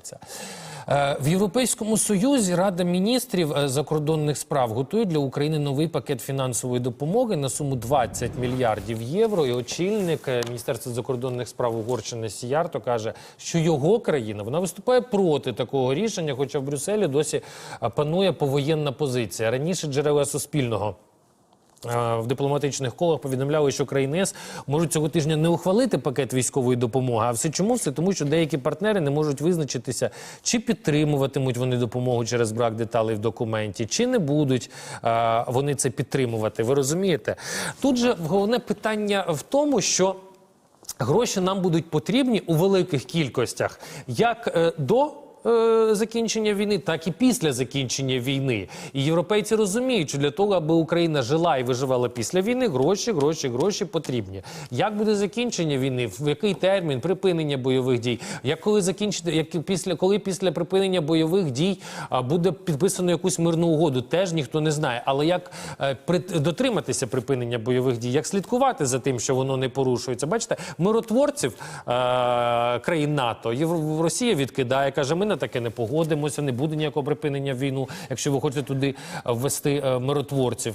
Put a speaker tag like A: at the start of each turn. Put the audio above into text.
A: відбувається. Е, В Європейському Союзі Рада міністрів е, закордонних справ готує для України новий пакет фінансової допомоги на суму 20 мільярдів євро. І очільник е, Міністерства закордонних справ Угорщини Сіярто каже, що його країна вона виступає проти такого рішення, хоча в Брюсселі досі панує повоєнна позиція. Раніше джерела Суспільного. Е, В дипломатичних колах повідомляли, що країни ЄС можуть цього тижня не ухвалити пакет військової допомоги. А все чому? Все тому, що деякі партнери не можуть визначитися, чи підтримуватимуть вони допомогу через брак деталей в документі, чи не будуть е, вони це підтримувати. Ви розумієте? Тут же головне питання в тому, що гроші нам будуть потрібні у великих кількостях, як е, до. Е, Закінчення війни, так і після закінчення війни, і європейці розуміють, що для того, аби Україна жила і виживала після війни, гроші, гроші, гроші потрібні. Як буде закінчення війни? В який термін припинення бойових дій? Як коли закінчити, як після коли після припинення бойових дій буде підписано якусь мирну угоду? Теж ніхто не знає. Але як е, дотриматися припинення бойових дій, як слідкувати за тим, що воно не порушується? Бачите, миротворців е, країн НАТО Росія відкидає, каже: ми на таке не погодимося, не буде ніякого припинення війну, якщо ви хочете туди ввести е, миротворців.